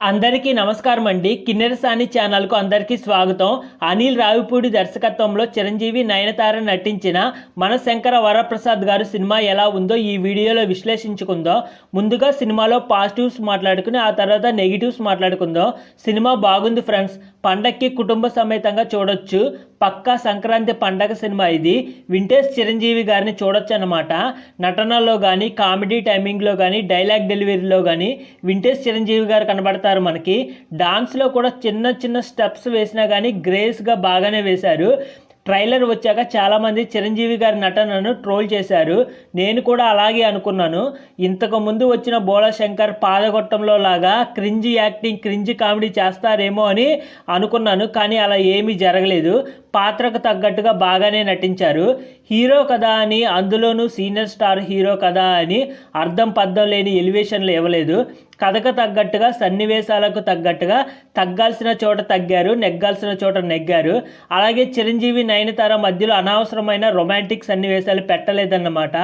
అందరికీ నమస్కారం అండి. కిన్నెర సాని ఛానల్కు అందరికీ స్వాగతం. అనిల్ రావిపూడి దర్శకత్వంలో చిరంజీవి నయనతార నటించిన మన శంకర వరప్రసాద్ గారు సినిమా ఎలా ఉందో ఈ వీడియోలో విశ్లేషించుకుందో. ముందుగా సినిమాలో పాజిటివ్స్ మాట్లాడుకుని ఆ తర్వాత నెగిటివ్స్ మాట్లాడుకుందో. సినిమా బాగుంది ఫ్రెండ్స్. పండక్కి కుటుంబ సమేతంగా చూడొచ్చు. పక్కా సంక్రాంతి పండగ సినిమా ఇది. వింటేజ్ చిరంజీవి గారిని చూడొచ్చు అనమాట నటనలో కానీ కామెడీ టైమింగ్లో కానీ డైలాగ్ డెలివరీలో కానీ వింటేజ్ చిరంజీవి గారు కనబడతారు మనకి. డాన్స్లో కూడా చిన్న చిన్న స్టెప్స్ వేసినా కానీ గ్రేస్గా బాగానే వేశారు. ట్రైలర్ వచ్చాక చాలామంది చిరంజీవి గారి నటనను ట్రోల్ చేశారు. నేను కూడా అలాగే అనుకున్నాను. ఇంతకు ముందు వచ్చిన బోళా శంకర్ పాదగొట్టంలో లాగా క్రింజి యాక్టింగ్ క్రింజి కామెడీ చేస్తారేమో అని అనుకున్నాను కానీ అలా ఏమీ జరగలేదు. పాత్రకు తగ్గట్టుగా బాగానే నటించారు. హీరో కదా అని అందులోనూ సీనియర్ స్టార్ హీరో కదా అని అర్థం పద్ధం లేని ఎలివేషన్లు ఇవ్వలేదు. కథకు తగ్గట్టుగా సన్నివేశాలకు తగ్గట్టుగా తగ్గాల్సిన చోట తగ్గారు నెగ్గాల్సిన చోట నెగ్గారు. అలాగే చిరంజీవి నయనతార మధ్యలో అనవసరమైన రొమాంటిక్ సన్నివేశాలు పెట్టలేదన్నమాట.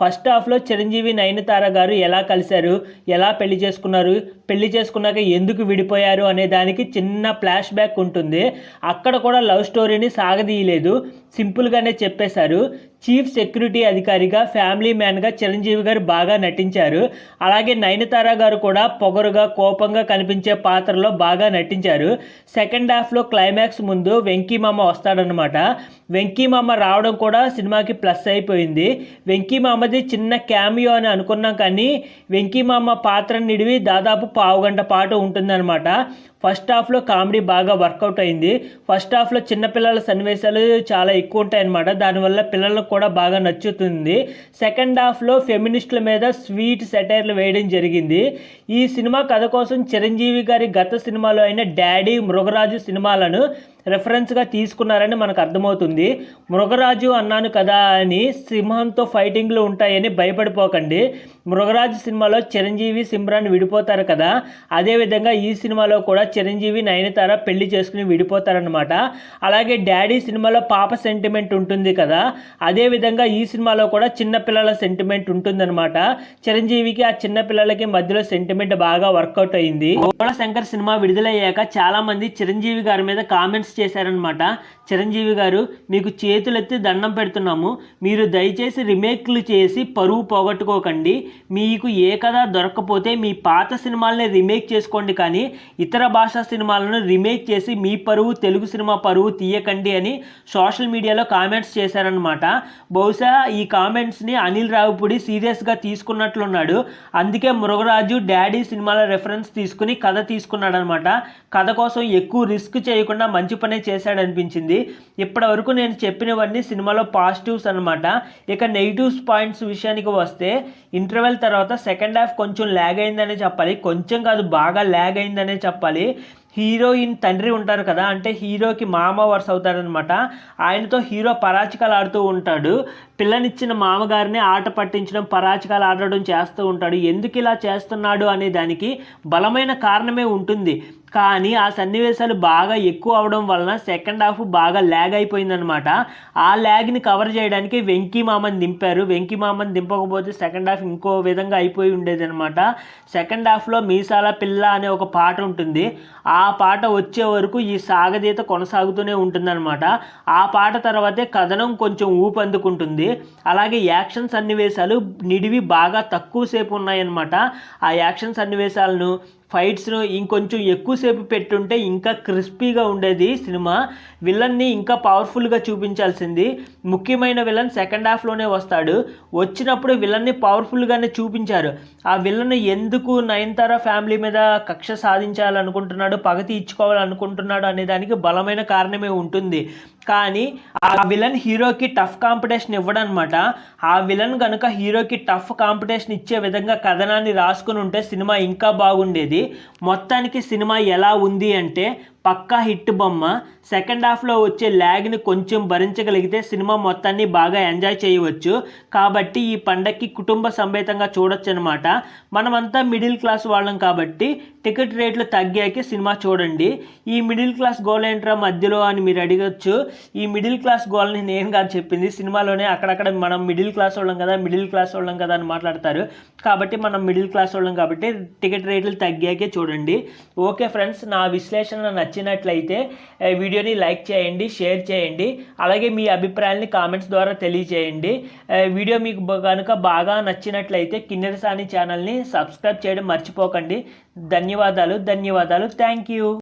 ఫస్ట్ హాఫ్లో చిరంజీవి నయనతార గారు ఎలా కలిశారు ఎలా పెళ్ళి చేసుకున్నారు పెళ్ళి చేసుకున్నాక ఎందుకు విడిపోయారు అనే దానికి చిన్న ఫ్లాష్ బ్యాక్ ఉంటుంది. అక్కడ కూడా లవ్ స్టోరీని సాగదీయలేదు. సింపుల్గానే చెప్పేశారు. చీఫ్ సెక్యూరిటీ అధికారిగా ఫ్యామిలీ మ్యాన్గా చిరంజీవి గారు బాగా నటించారు. అలాగే నయనతార గారు కూడా పొగరుగా కోపంగా కనిపించే పాత్రలో బాగా నటించారు. సెకండ్ హాఫ్లో క్లైమాక్స్ ముందు వెంకీమామ వస్తాడనమాట వెంకీమామ రావడం కూడా సినిమాకి ప్లస్ అయిపోయింది. వెంకీమామది చిన్న క్యామియో అని అనుకున్నాం కానీ వెంకీమామ పాత్ర నిడివి దాదాపు పావుగంట పాటు ఉంటుందన్నమాట. ఫస్ట్ హాఫ్లో కామెడీ బాగా వర్కౌట్ అయింది. ఫస్ట్ హాఫ్లో చిన్నపిల్లల సన్నివేశాలు చాలా ఎక్కువ ఉంటాయన్నమాట. దానివల్ల పిల్లలకు కూడా బాగా నచ్చుతుంది. సెకండ్ హాఫ్లో ఫెమినిస్టుల మీద స్వీట్ సెటైర్లు వేయడం జరిగింది. ఈ సినిమా కథ కోసం చిరంజీవి గారి గత సినిమాలో అయిన డాడీ మృగరాజు సినిమాలను రెఫరెన్స్గా తీసుకున్నారని మనకు అర్థమవుతుంది. మృగరాజు అన్నాను కదా అని సింహంతో ఫైటింగ్లు ఉంటాయని భయపడిపోకండి. మృగరాజు సినిమాలో చిరంజీవి సిమ్రాన్ విడిపోతారు కదా. అదేవిధంగా ఈ సినిమాలో కూడా చిరంజీవి నయనతార పెళ్ళి చేసుకుని విడిపోతారనమాట అలాగే డాడీ సినిమాలో పాప సెంటిమెంట్ ఉంటుంది కదా. అదేవిధంగా ఈ సినిమాలో కూడా చిన్నపిల్లల సెంటిమెంట్ ఉంటుందన్నమాట. చిరంజీవికి ఆ చిన్నపిల్లలకి మధ్యలో సెంటిమెంట్ బాగా వర్కౌట్ అయింది. శంకర్ సినిమా విడుదలయ్యాక చాలామంది చిరంజీవి గారి మీద కామెంట్స్ చేశారనమాట చిరంజీవి గారు మీకు చేతులెత్తి దండం పెడుతున్నాము. మీరు దయచేసి రీమేక్లు చేసి పరువు పోగొట్టుకోకండి. మీకు ఏ కథ దొరకకపోతే మీ పాత సినిమాలని రీమేక్ చేసుకోండి కానీ ఇతర భాషా సినిమాలను రీమేక్ చేసి మీ పరువు తెలుగు సినిమా పరువు తీయకండి అని సోషల్ మీడియాలో కామెంట్స్ చేశారనమాట బహుశా ఈ కామెంట్స్ని అనిల్ రావుపూడి సీరియస్గా తీసుకున్నట్లున్నాడు. అందుకే మృగరాజు డాడీ సినిమాల రెఫరెన్స్ తీసుకుని కథ తీసుకున్నాడనమాట కథ కోసం ఎక్కువ రిస్క్ చేయకుండా మంచి పనే చేశాడనిపించింది. ఇప్పటి వరకు నేను చెప్పినవన్నీ సినిమాలో పాజిటివ్స్ అనమాట ఇక నెగిటివ్స్ పాయింట్స్ విషయానికి వస్తే ఇంటర్వెల్ తర్వాత సెకండ్ హాఫ్ కొంచెం ల్యాగ్ అయిందనే చెప్పాలి. కొంచెం కాదు బాగా ల్యాగ్ అయిందనే చెప్పాలి. హీరోయిన్ తండ్రి ఉంటారు కదా అంటే హీరోకి మామ వరుస అవుతాడనమాట ఆయనతో హీరో పరాచికాలు ఆడుతూ ఉంటాడు. పిల్లనిచ్చిన మామగారిని ఆట పట్టించడం పరాచికాలు ఆడడం చేస్తూ ఉంటాడు. ఎందుకు ఇలా చేస్తున్నాడు అనే దానికి బలమైన కారణమే ఉంటుంది. కానీ ఆ సన్నివేశాలు బాగా ఎక్కువ అవడం వలన సెకండ్ హాఫ్ బాగా ల్యాగ్ అయిపోయిందనమాట ఆ ల్యాగ్ని కవర్ చేయడానికి వెంకీ మామని దింపారు. వెంకీ మామని దింపకపోతే సెకండ్ హాఫ్ ఇంకో విధంగా అయిపోయి ఉండేది అనమాట సెకండ్ హాఫ్లో మీసాల పిల్ల అనే ఒక పాట ఉంటుంది. ఆ పాట వచ్చే వరకు ఈ సాగదీత కొనసాగుతూనే ఉంటుందన్నమాట. ఆ పాట తర్వాతే కథనం కొంచెం ఊపందుకుంటుంది. అలాగే యాక్షన్ సన్నివేశాలు నిడివి బాగా తక్కువ సేపు ఉన్నాయన్నమాట. ఆ యాక్షన్ సన్నివేశాలను ఫైట్స్ను ఇంకొంచెం ఎక్కువసేపు పెట్టుంటే ఇంకా క్రిస్పీగా ఉండేది సినిమా. విలన్ని ఇంకా పవర్ఫుల్గా చూపించాల్సింది. ముఖ్యమైన విలన్ సెకండ్ హాఫ్లోనే వస్తాడు. వచ్చినప్పుడు విలన్ని పవర్ఫుల్గానే చూపించారు. ఆ విలన్ ఎందుకు నయనతార ఫ్యామిలీ మీద కక్ష సాధించాలనుకుంటున్నాడు పగ తీర్చుకోవాలనుకుంటున్నాడు అనే దానికి బలమైన కారణమే ఉంటుంది. కానీ ఆ విలన్ హీరోకి టఫ్ కాంపిటీషన్ ఇవ్వడం అనమాట ఆ విలన్ కనుక హీరోకి టఫ్ కాంపిటీషన్ ఇచ్చే విధంగా కథనాన్ని రాసుకుని ఉంటే సినిమా ఇంకా బాగుండేది. మొత్తానికి సినిమా ఎలా ఉంది అంటే పక్కా హిట్ బొమ్మ. సెకండ్ హాఫ్లో వచ్చే ల్యాగ్ని కొంచెం భరించగలిగితే సినిమా మొత్తాన్ని బాగా ఎంజాయ్ చేయవచ్చు. కాబట్టి ఈ పండక్కి కుటుంబ సమేతంగా చూడొచ్చు అనమాట మనమంతా మిడిల్ క్లాస్ వాళ్ళం కాబట్టి టికెట్ రేట్లు తగ్గాకే సినిమా చూడండి. ఈ మిడిల్ క్లాస్ గోల్ ఏంట్రా మధ్యలో అని మీరు అడగచ్చు. ఈ మిడిల్ క్లాస్ గోల్ని నేను కాదు చెప్పింది సినిమాలోనే అక్కడక్కడ మనం మిడిల్ క్లాస్ వాళ్ళం కదా మిడిల్ క్లాస్ వాళ్ళం కదా అని మాట్లాడతారు. కాబట్టి మనం మిడిల్ క్లాస్ వాళ్ళం కాబట్టి టికెట్ రేట్లు తగ్గాకే చూడండి. ఓకే ఫ్రెండ్స్ నా విశ్లేషణ నచ్చినట్లయితే వీడియోని లైక్ చేయండి షేర్ చేయండి అలాగే మీ అభిప్రాయాల్ని కామెంట్స్ ద్వారా తెలియజేయండి. వీడియో మీకు కనుక బాగా నచ్చినట్లయితే కిన్నెరసాని ఛానల్ని సబ్స్క్రైబ్ చేయడం మర్చిపోకండి. ధన్యవాదాలు ధన్యవాదాలు థ్యాంక్ యూ.